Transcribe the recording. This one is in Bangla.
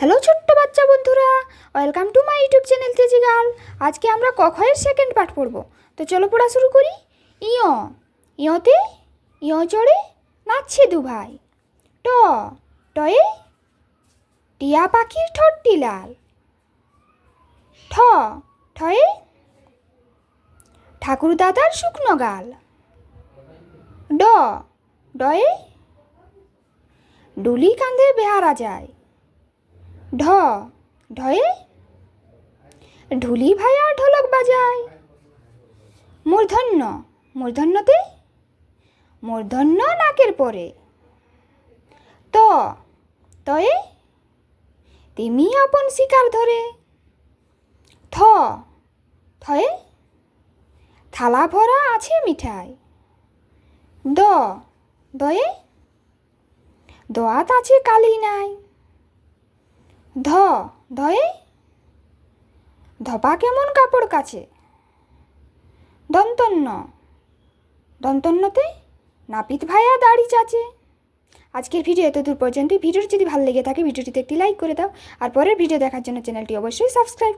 হ্যালো ছোট্ট বাচ্চা বন্ধুরা। Welcome to my YouTube channel Teji girl আজকে আমরা কখয়ের সেকেন্ড পার্ট পড়ব। তো চলো পড়া শুরু করি। ইয়, ইয়তে ইয় চড়ে নাচছে দু ভাই ট, টয়ে টিয়া পাখির ঠোঁটটি লাল। ঠ, ঠয়ে ঠাকুর দাদার শুকনো গাল। ড, ডয়ে ডুলি কাঁধে বেহারা যায়। ঢ, ঢয়ে? ঢুলি ভাইয়া ঢোলক বাজায়। মূর্ধন্য, মূর্ধন্যতে? মূর্ধন্য নাকের পরে। ত, তয়ে? তিমি আপন শিকার ধরে। থ, থয়ে? থালা ভরা আছে মিঠাই দ, দয়ে? দোয়াত আছে কালি নাই। ধ, ধয়ে? ধপা কেমন কাপড় কাছে? দন্তন্য দন্তন্যতে নাপিত ভাইয়া দাড়ি চাচে। আজকের ভিডিও এতদূর পর্যন্ত ভিডিওটি যদি ভালো লেগে থাকে, ভিডিওটিতে একটি লাইক করে দাও। আর পরের ভিডিও দেখার জন্য চ্যানেলটি অবশ্যই সাবস্ক্রাইব